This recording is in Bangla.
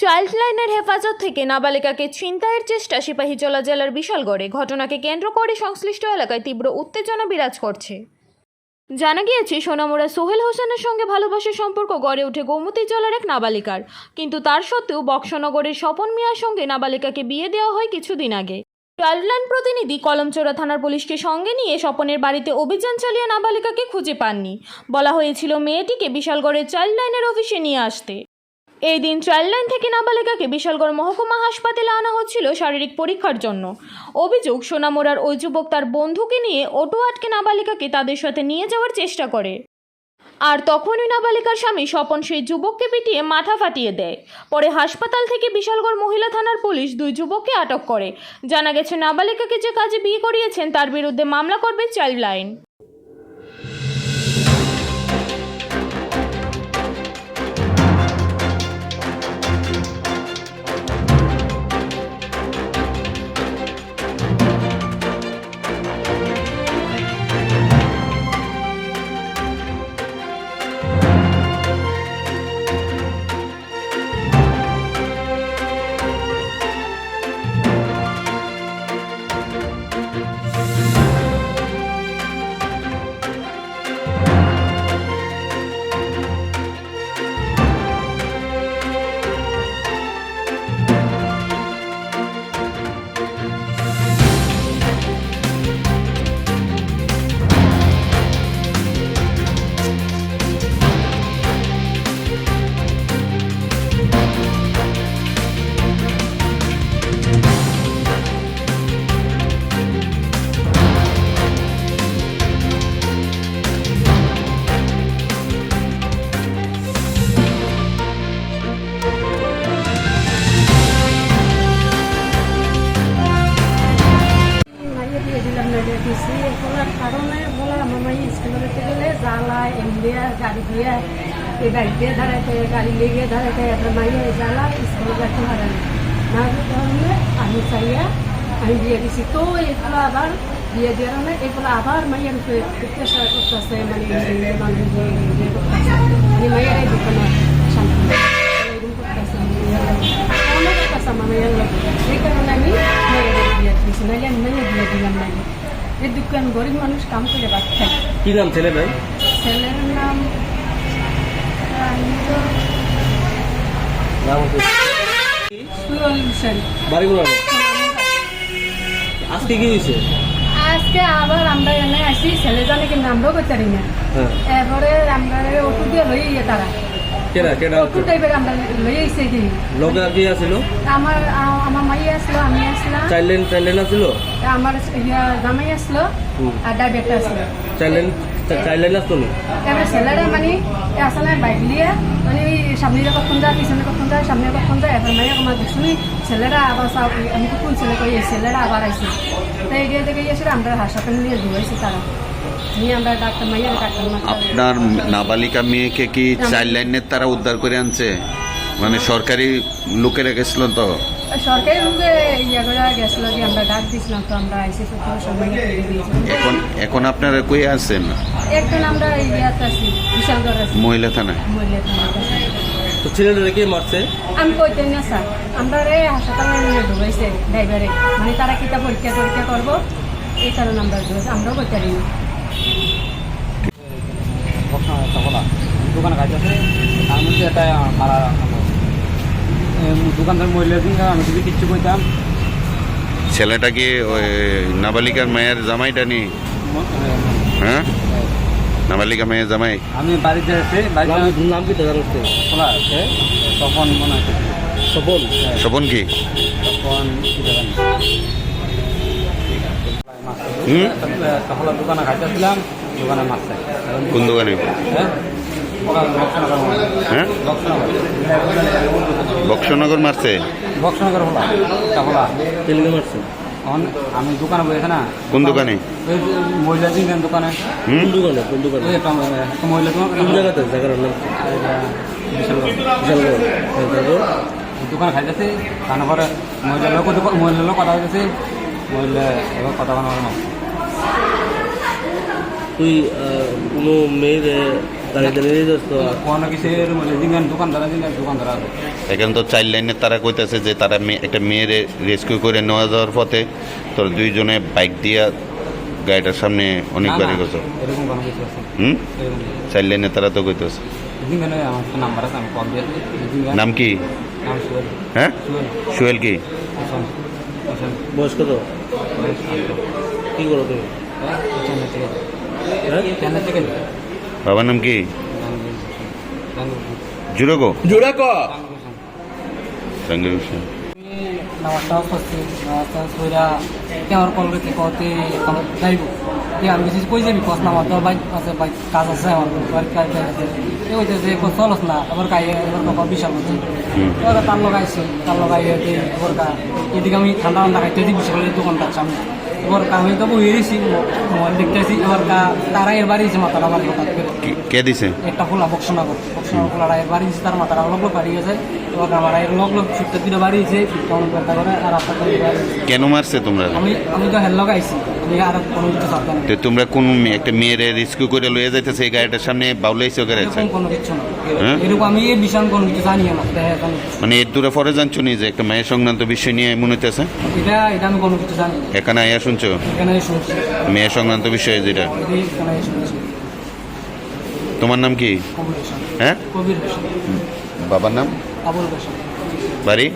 চাইল্ড লাইনের হেফাজত থেকে নাবালিকাকে ছিনতাইয়ের চেষ্টা সিপাহীজলা জেলার বিশালগড়ে। ঘটনাকে কেন্দ্র করে সংশ্লিষ্ট এলাকায় তীব্র উত্তেজনা বিরাজ করছে। জানা গিয়েছে সোনামুড়া সোহেল হোসেনের সঙ্গে ভালোবাসার সম্পর্ক গড়ে ওঠে গোমতী জেলার এক নাবালিকার। কিন্তু তার সত্ত্বেও বক্সনগরের স্বপন মিয়ার সঙ্গে নাবালিকাকে বিয়ে দেওয়া হয় কিছুদিন আগে। চাইল্ডলাইন প্রতিনিধি কলমচোরা থানার পুলিশকে সঙ্গে নিয়ে স্বপনের বাড়িতে অভিযান চালিয়ে নাবালিকাকে খুঁজে পাননি। বলা হয়েছিল, মেয়েটিকে বিশালগড়ের চাইল্ড লাইনের অফিসে নিয়ে আসতে। এই দিন চাইল্ড লাইন থেকে নাবালিকাকে বিশালগড় মহকুমা হাসপাতালে আনা হচ্ছিল শারীরিক পরীক্ষার জন্য। অভিযোগ, সোনামোড়ার ওই যুবক তার বন্ধুকে নিয়ে অটো আটকে নাবালিকাকে তাদের সাথে নিয়ে যাওয়ার চেষ্টা করে। আর তখনই নাবালিকার স্বামী স্বপন সেই যুবককে পিটিয়ে মাথা ফাটিয়ে দেয়। পরে হাসপাতাল থেকে বিশালগড় মহিলা থানার পুলিশ দুই যুবককে আটক করে। জানা গেছে, নাবালিকাকে যে কাজে বিয়ে করিয়েছেন তার বিরুদ্ধে মামলা করবে চাইল্ড লাইন। দিয়ে দিলাম না দিয়ে দিছি এগুলোর কারণে বলে আমার মাই স্কুলে যেতে গেলে জ্বালা এমডিয়া গাড়ি দিয়ে এই বাইক দিয়ে দাঁড়াইতে গাড়ি লেগে দাঁড়াইতে এবার মাইয়ে জ্বালা স্কুলে যেতে পারে না না কারণে আমি চাইয়া আমি বিয়ে দিছি তো এগুলো আবার বিয়ে দেওয়ার না এগুলো আবার মাইয়ের উপরে প্রেশার করতেছে মানে মানুষ মানে মাইয়ের এই দোকানে শান্তি এরকম করতেছে অনেক কথা আমার মাইয়ের লাগে বিয়ে দিয়েছি আমি মাইয়ের বিয়ে দিলাম নাইলে এই দোকান গরিব মানুষ কাম করে খাই কি নাম ছেলে ভাই? ছেলের নাম আমি তো নাম সুরল হোসেন বাড়ি কোন আজকে কি হয়েছে? আজকে আবার আমরা এনে আসি ছেলে জানে কিন্তু আমরাও করতে পারি না। হ্যাঁ। এরপরে আমরা ওষুধ দিয়ে লই তারা। কেনা ওষুধ টাইপের আমরা লই আইসে কি লগে কি আছিল আমার আমার মাই আসলো আমি লাইন চাইল্ড লাইন আছিল আমার ইয়া জামাই হুম। আর ডাইবেটা আসলো। চাইল্ড লাইন চাইল্ড লাইন আসতো না এবার ছেলেরা মানে আসলে বাইক লিয়ে। মানে সামনে কখন যায় পিছনে কখন যায় সামনে কখন যায় এবার মাইয়া আমার দেখছি ছেলেরা আবার সব আমি কোন ছেলে কই ছেলেরা আবার আইছে। তাই এরিয়া থেকে এসে আমরা হাসপাতালে নিয়ে ধুয়েছি তারা। নিয়ে আমরা ডাক্তার মাইয়া ডাক্তার মাস্টার। আপনার নাবালিকা মেয়েকে কি চাইল্ড লাইনের তারা উদ্ধার করে আনছে? মানে সরকারি লোকেরা গেছিল তো? সরকারি রুগে ইয়া করে গেছিল যে আমরা ডাক তো আমরা আইসি তো এখন এখন আপনারা কই আছেন? একজন আমরা ইয়াতে আছি বিশালগড় আছি। মহিলা থানায়। মহিলা থানার তো ছেলেটা কে মারছে? আমি কইতে না স্যার। আমরা রে হাসপাতালে নিয়ে ঢুকাইছে ড্রাইভারে। মানে তারা কিতা পরীক্ষা পরীক্ষা করব? এই কারণে আমরা আমরাও করতে পারি না। তখন দোকানে কাজ আছে তার মধ্যে একটা মারা দোকানদার মহিলা দিন আমি যদি কিচ্ছু কইতাম। ছেলেটা কি ওই নাবালিকার মেয়ের জামাইটা নি? হ্যাঁ? নাবালিকা মেয়ের জামাই? আমি বাড়িতে এসে নাম বাড়িতে নাম কি খোলা আছে তখন মনে হয়। সফল স্বপন কি? তখন কি জানেন হুম? তখন দোকানে খাইতেছিলাম দোকানে মাছ খাই কোন দোকানে? হ্যাঁ? বক্সনগর হ্যাঁ? বক্সনগর বক্সনগর মারছে? বক্সনগর হলা তখন তেলকে মারছে। আমি দোকানে বসেছে না। কোন দোকানে? ওই মহিলা দিন দোকানে। কোন দোকানে? কোন দোকানে? ওই একটা একটা মহিলা কোন দোকান জায়গাতে? জায়গার নাম দোকানে খাইতেছে তারপরে মহিলার লোক মহিলার লোক কথা হইতেছে মহিলা এবার কথা বানাবো না তুই কোনো মেয়ের মানে এখানে তো চাইল্ড লাইনের তারা কইতেছে যে তারা মেয়ে- একটা মেয়ের রেস্কিউ করে নেওয়া যাওয়ার পথে তোর দুইজনে বাইক দিয়া গাড়িটার সামনে অনেক বাড়ি গেছে হুম? লাইনের তারা তো কইতেছে। নাম কি? হ্যাঁ? সোহেল। কি? বয়স কত? কি করো তুমি? বাবার নাম কি? জুড়ো গো জাহাঙ্গীর হোসেন। নামাজটা করছি নামাজটা সইরা আমার কল করতে কতে আমার যাইব এই আমি কিছু কই যাবি কস নামাজ তো বাইক আছে বাইক কাজ আছে আমার বাড়ির কাজ আছে এই হইতে যে কস চলস না এবার কাই এবার কথা বিশাল হচ্ছে এবার তার লগাইছি তার লগাই এবার এদিকে আমি ঠান্ডা ঠান্ডা খাইতে দিই বিশাল দোকানটার সামনে এবার কা আমি তো বই রয়েছি মোবাইল দেখতেছি এবার কা তারা এর বাড়ি মাথাটা হঠাৎ করে। কি- দিছে? একটা খোলা বক্সনগর বক্সনগর খোলা এর বাড়ি তার মাথাটা করতে করে আপনার গেছে। কেন মারছে তোমরা? তোমরা কোন একটা মেয়ের রেস্কিউ করে লয়ে যাইতেছে এই গাড়িটার সামনে বাউলাইছে দেখা জানি মানে এর দূরে পরে জানছো নি যে একটা মায়ের সংক্রান্ত বিষয় নিয়ে মনে হইতেছে? এখানে আয়া শুনছো? মেয়ের সংক্রান্ত বিষয় যেটা? তোমার নাম কি? হ্যাঁ? বাবার নাম? বাড়ি?